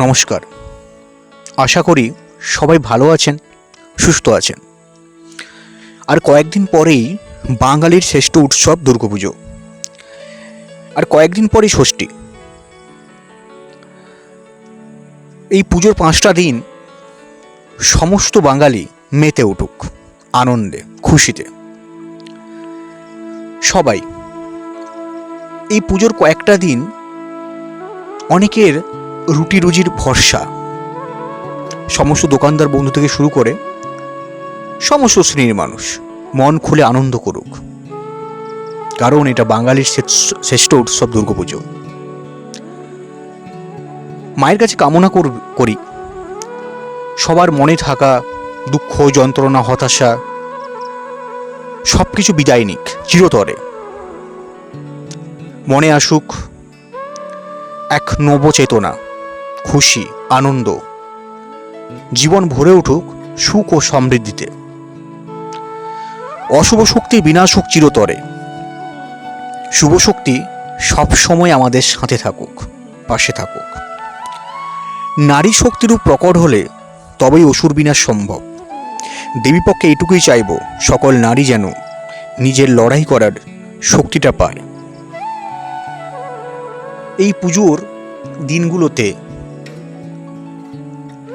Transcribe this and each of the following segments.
নমস্কার। আশা করি সবাই ভালো আছেন, সুস্থ আছেন। আর কয়েকদিন পরেই বাঙালির শ্রেষ্ঠ উৎসব দুর্গাপুজো। আর কয়েকদিন পরেই ষষ্ঠী। এই পুজোর পাঁচটা দিন সমস্ত বাঙালি মেতে উঠুক, আনন্দে, খুশিতে। সবাই, এই পুজোর কয়েকটা দিন অনেকের রুটি রুজির ভরসা। সমস্ত দোকানদার বন্ধু থেকে শুরু করে সমস্ত শ্রেণির মানুষ মন খুলে আনন্দ করুক। কারণ এটা বাঙালির শ্রেষ্ঠ- উৎসব দুর্গাপুজো মায়ের কাছে কামনা কর- করি। সবার মনে থাকা দুঃখ, যন্ত্রণা, হতাশা সব কিছু বিদায় নিক, চিরতরে। মনে আসুক এক নবচেতনা। খুশি, আনন্দ। জীবন ভরে উঠুক সুখ ও সমৃদ্ধিতে। অশুভ শক্তি বিনাশ হোক চিরতরে। শুভ শক্তি সবসময় আমাদের সাথে থাকুক, পাশে থাকুক। নারী শক্তিরূপ প্রকট হলে তবেই অসুর বিনাশ সম্ভব। দেবীপক্ষে এটুকুই চাইব, সকল নারী যেন নিজের লড়াই করার শক্তিটা পায়। এই পুজোর দিনগুলোতে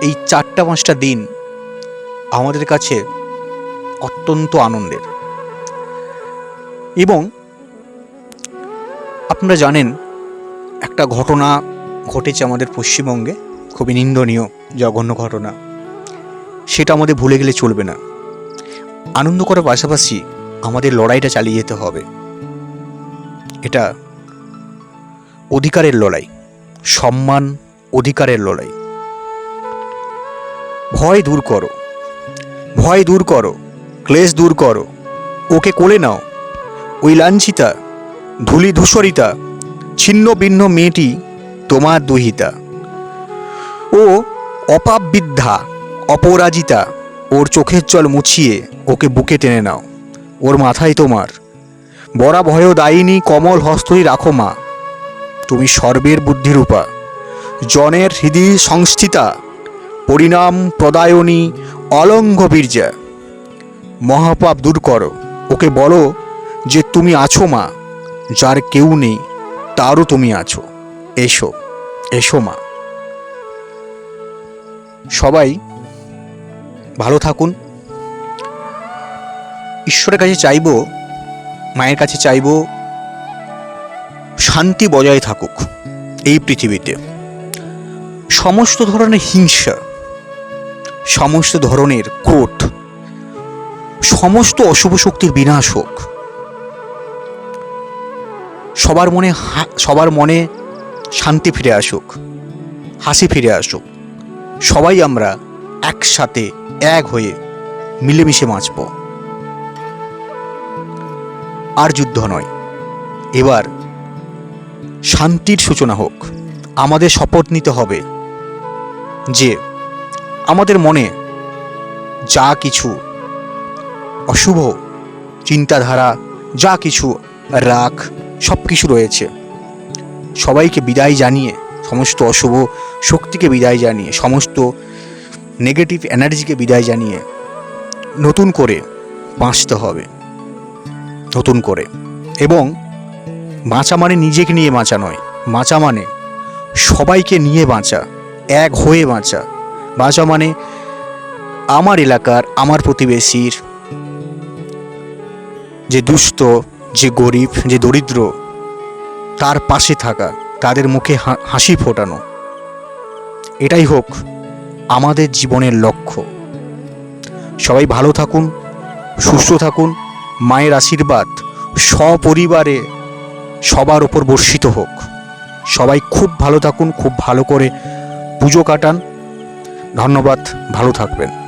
এই চারটা পাঁচটা দিন আমাদের কাছে অত্যন্ত আনন্দের। এবং আপনারা জানেন, একটা ঘটনা ঘটেছে আমাদের পশ্চিমবঙ্গে, খুবই নিন্দনীয়, জঘন্য ঘটনা। সেটা আমাদের ভুলে গেলে চলবে না। আনন্দ করার পাশাপাশি আমাদের লড়াইটা চালিয়ে যেতে হবে। এটা অধিকারের লড়াই, সম্মান অধিকারের লড়াই। ভয় দূর করো। ভয় দূর করো, ক্লেশ দূর করো। ওকে কোলে নাও। ওই লাঞ্ছিতা, ধুলি ধূসরিতা, ছিন্ন ভিন্ন মেয়েটি তোমার দুহিতা। ও অপাপ বিদ্যা অপরাজিতা, ওর চোখের জল মুছিয়ে ওকে বুকে টেনে নাও। ওর মাথায় তোমার। বরা ভয় দায়িনী, কমল হস্তই রাখো মা। তুমি সর্বের বুদ্ধিরূপা। জনের হৃদি সংস্থিতা পরিণাম প্রদায়নী অলঙ্ঘ বীর্যা মহাপাপ দূর করো। ওকে বলো যে তুমি আছো মা, যার কেউ নেই, তারও তুমি আছো। এসো এসো মা। সবাই ভালো থাকুন। ঈশ্বরের কাছে চাইব, মায়ের কাছে চাইব, শান্তি বজায় থাকুক এই পৃথিবীতে। সমস্ত ধরনের হিংসা সমস্ত ধরনের কোট। সমস্ত অশুভ শক্তির বিনাশ হোক। সবার মনে সবার মনে শান্তি ফিরে আসুক, হাসি ফিরে আসুক। সবাই আমরা একসাথে এক হয়ে মিলেমিশে বাঁচব আর যুদ্ধ নয়। এবার শান্তির সূচনা হোক। আমাদের শপথ নিতে হবে যে আমাদের মনে যা কিছু অশুভ চিন্তাধারা, যা কিছু রাগ সব কিছু রয়েছে। সবাইকে বিদায় জানিয়ে, সমস্ত অশুভ শক্তিকে বিদায় জানিয়ে, সমস্ত নেগেটিভ এনার্জিকে বিদায় জানিয়ে নতুন করে বাঁচতে হবে। নতুন করে। এবং বাঁচা মানে নিজেকে নিয়ে বাঁচা নয়। বাঁচা মানে সবাইকে নিয়ে বাঁচা, এক হয়ে বাঁচা। বাঁচা মানে আমার এলাকার আমার প্রতিবেশীর যে দুস্থ যে গরিব, যে দরিদ্র, তার পাশে থাকা, তাদের মুখে হাসি ফোটানো। এটাই হোক আমাদের জীবনের লক্ষ্য। সবাই ভালো থাকুন, সুস্থ থাকুন, মায়ের আশীর্বাদ সপরিবারে সবার ওপর বর্ষিত হোক। সবাই খুব ভালো থাকুন, খুব ভালো করে পুজো কাটান। ধন্যবাদ ভালো থাকবেন।